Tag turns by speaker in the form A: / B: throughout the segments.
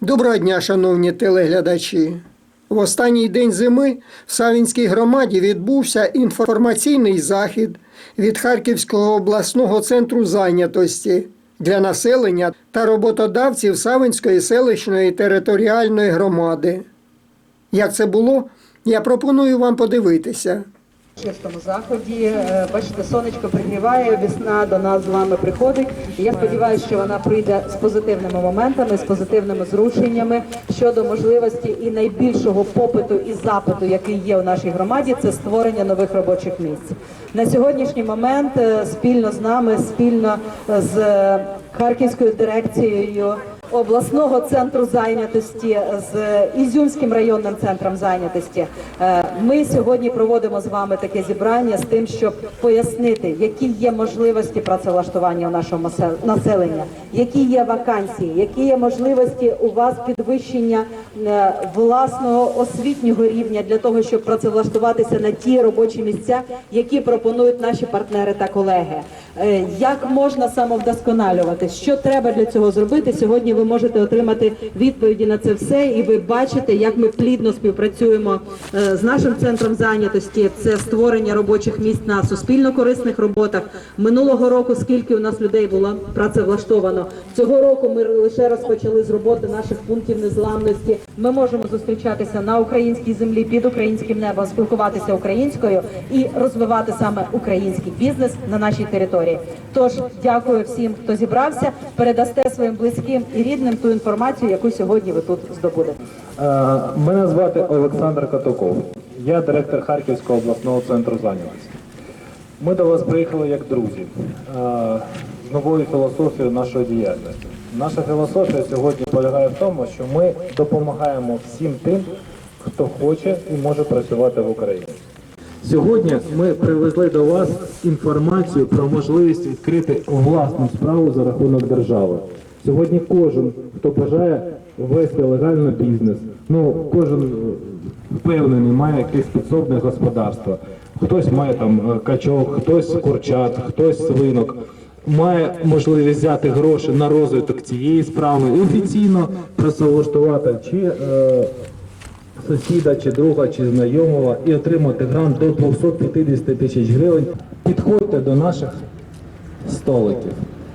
A: Доброго дня, шановні телеглядачі. В останній день зими в Савінській громаді відбувся інформаційний захід від Харківського обласного центру зайнятості для населення та роботодавців Савинської селищної територіальної громади. Як це було, я пропоную вам подивитися.
B: Чистому заході. Е, Бачите, сонечко пригріває, весна до нас з вами приходить. Я сподіваюся, що вона прийде з позитивними моментами, з позитивними зрушеннями щодо можливості і найбільшого попиту і запиту, який є у нашій громаді, це створення нових робочих місць. На сьогоднішній момент е, спільно з нами, спільно з е, Харківською дирекцією обласного центру зайнятості з Ізюмським районним центром зайнятості. Е, Ми сьогодні проводимо з вами таке зібрання з тим, щоб пояснити, які є можливості працевлаштування у нашого населення, які є вакансії, які є можливості у вас підвищення е, власного освітнього рівня для того, щоб працевлаштуватися на ті робочі місця, які пропонують наші партнери та колеги. Е, Як можна самовдосконалюватись? Що треба для цього зробити? Сьогодні ви можете отримати відповіді на це все, і ви бачите, як ми плідно співпрацюємо е, з нашим центром зайнятості. Це створення робочих місць на суспільно корисних роботах. Минулого року скільки у нас людей було працевлаштовано? Цього року ми лише розпочали з роботи наших пунктів незламності. Ми можемо зустрічатися на українській землі під українським небом, спілкуватися українською і розвивати саме український бізнес на нашій території. Тож дякую всім, хто зібрався. Передасте своїм близьким і рідним ту інформацію, яку сьогодні ви тут здобудете.
C: Мене звати Олександр Катуков. Я директор Харківського обласного центру зайнятості. Ми до вас приїхали як друзі е, з новою філософією нашої діяльності. Наша філософія сьогодні полягає в тому, що ми допомагаємо всім тим, хто хоче і може працювати в Україні. Сьогодні ми привезли до вас інформацію про можливість відкрити власну справу за рахунок держави. Сьогодні кожен, хто бажає ввести легально бізнес, ну кожен е, впевнений, має якесь підсобне господарство. Хтось має там е, качок, хтось курчат, хтось свинок. Має можливість взяти гроші на розвиток цієї справи і офіційно працевлаштувати чи е, сусіда, чи друга, чи знайомого і отримати грант до 250 тисяч гривень. Підходьте до наших столиків.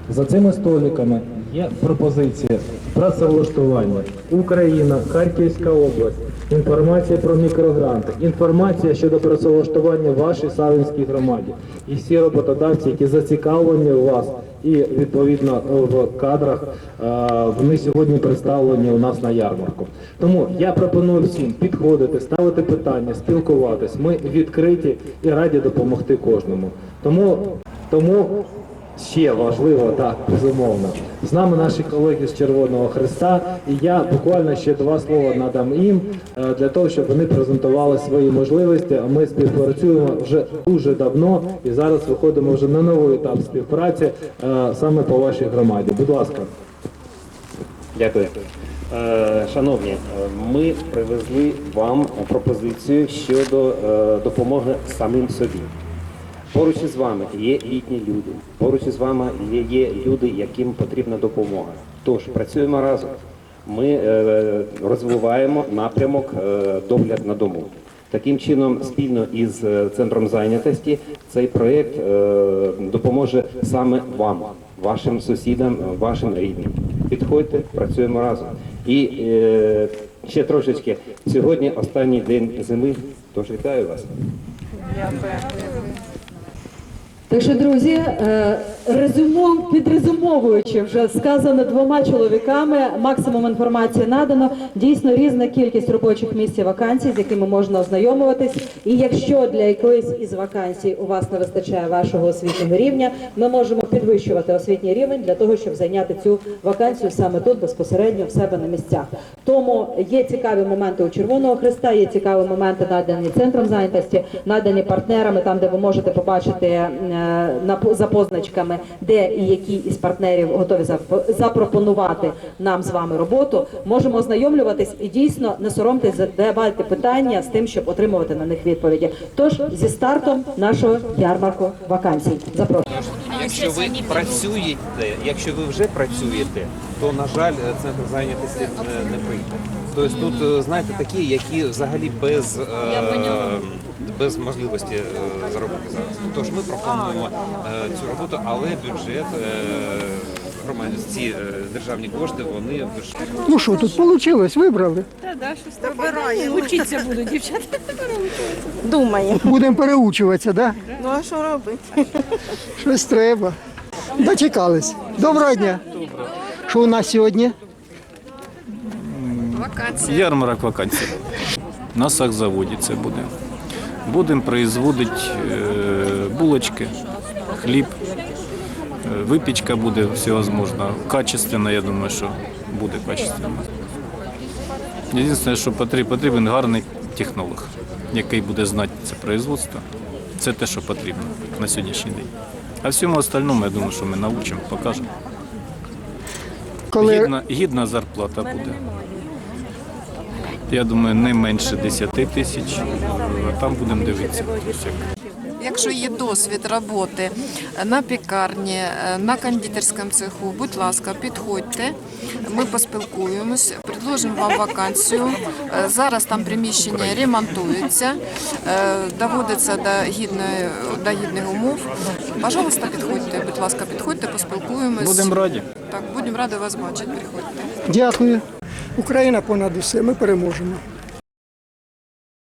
C: За цими столиками є пропозиція працевлаштування. Україна, Харківська область, інформація про мікрогранти, інформація щодо працевлаштування в вашій Савинській громаді. І всі роботодавці, які зацікавлені у вас і відповідно в кадрах, е, вони сьогодні представлені у нас на ярмарку. Тому я пропоную всім підходити, ставити питання, спілкуватись. Ми відкриті і раді допомогти кожному. Тому, тому ще важливо, так, безумовно. З нами наші колеги з Червоного Христа, і я буквально ще два слова надам їм е, для того, щоб вони презентували свої можливості. Ми співпрацюємо вже дуже давно і зараз виходимо вже на новий етап співпраці е, саме по вашій громаді. Будь ласка.
D: Дякую. Е, Шановні, ми привезли вам пропозицію щодо допомоги самим собі. Поруч із вами є літні люди, поруч із вами є, люди, яким потрібна допомога. Тож працюємо разом. Ми е, розвиваємо напрямок е, догляд на дому. Таким чином, спільно із е, центром зайнятості, цей проєкт допоможе саме вам, вашим сусідам, вашим рідним. Підходьте, працюємо разом. І ще трошечки. Сьогодні останній день зими, тож вітаю вас.
B: Так що, друзі, е, резюмом, підрезюмовуючи вже сказано двома чоловіками, максимум інформації надано. Дійсно різна кількість робочих місць і вакансій, з якими можна ознайомуватись. І якщо для якоїсь із вакансій у вас не вистачає вашого освітнього рівня, ми можемо підвищувати освітній рівень для того, щоб зайняти цю вакансію саме тут безпосередньо в себе на місцях. Тому є цікаві моменти у Червоного Христа, є цікаві моменти надані центром зайнятості, надані партнерами, там де ви можете побачити е, за позначками, де і які із партнерів готові запропонувати нам з вами роботу. Можемо ознайомлюватись і дійсно не соромтесь задавати питання з тим, щоб отримувати на них відповіді. Тож зі стартом нашого ярмарку вакансій. Запрошую.
D: Якщо ви працюєте, якщо ви вже працюєте, то на жаль, центр зайнятості не, не прийде. Тобто тут, е, знаєте, такі, які взагалі без, е, без можливості е, заробити зараз. Тож ми пропонуємо е, цю роботу, але бюджет е, ці е, державні кошти вони
A: Ну що, тут вийшло, вибрали.
E: Учиться буду, дівчата.
F: Думаємо.
A: Будемо переучуватися, да?
F: Ну а що робити?
A: Щось треба. Дочекались. Доброго дня. Що у нас сьогодні?
G: Ярмарок вакансій. На сахзаводі це буде. Будемо производити е, булочки, хліб, випічка буде всевозможно. Качественно, я думаю, що буде качественно. Єдине, що потрібен, потрібен гарний технолог, який буде знати це производство. Це те, що потрібно на сьогоднішній день. А всьому остальному, я думаю, що ми навчимо, покажемо.
A: Коли
G: Гідна, гідна зарплата буде. Я думаю, не менше 10 тисяч, а там будемо дивитися.
H: Якщо є досвід роботи на пікарні, е, на кондитерському цеху, будь ласка, підходьте, ми поспілкуємось, предложимо вам вакансію. Е, Зараз там приміщення ремонтується, е, доводиться до, гідної, до гідних умов. Пожалуйста, підходьте, будь ласка, підходьте, поспілкуємось.
G: Будемо раді.
H: Так, будемо раді вас бачити. Приходьте.
A: дякую. Україна понад усе, ми переможемо.